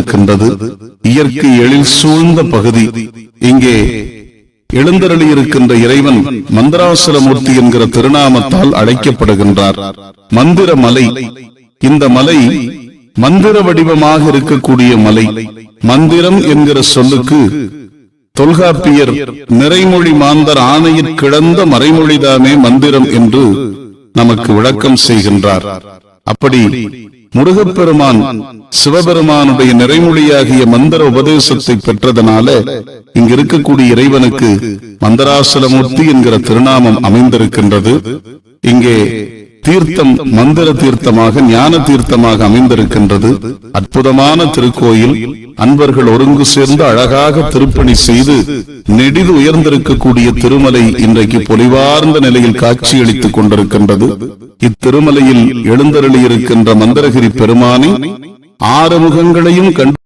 அமைந்திருக்கின்றது இயற்கை எழில் சூழ்ந்த பகுதி. இங்கே எழுந்தருளி இருக்கின்ற இறைவன் மந்திராசுரமூர்த்தி என்கிற திருநாமத்தால் அழைக்கப்படுகின்றார். மந்திர மலை. இந்த மலை மந்திர வடிவமாக இருக்கக்கூடிய மலை. மந்திரம் என்கிற சொல்லுக்கு தொல்காப்பியர் நிறைமொழி மாந்தர் ஆணையிற் கிடந்த மறைமொழிதானே மந்திரம் என்று நமக்கு விளக்கம் செய்கின்றார். அப்படி முருகப்பெருமான் சிவபெருமானுடைய நிறைமொழியாகிய மந்திர உபதேசத்தை பெற்றதனால இங்க இருக்கக்கூடிய இறைவனுக்கு மந்தராசலமூர்த்தி என்கிற திருநாமம் அமைந்திருக்கின்றது. இங்கே தீர்த்தம் மந்திர தீர்த்தமாக ஞான தீர்த்தமாக அமைந்திருக்கின்றது. அற்புதமான திருக்கோயில் அன்பர்கள் ஒருங்கு சேர்ந்து அழகாக திருப்பணி செய்து நெடிது உயர்ந்திருக்கக்கூடிய திருமலை இன்றைக்கு பொலிவார்ந்த நிலையில் காட்சியளித்துக் கொண்டிருக்கின்றது. இத்திருமலையில் எழுந்தருளியிருக்கின்ற மந்திரகிரி பெருமானை ஆறு முகங்களையும் கண்டு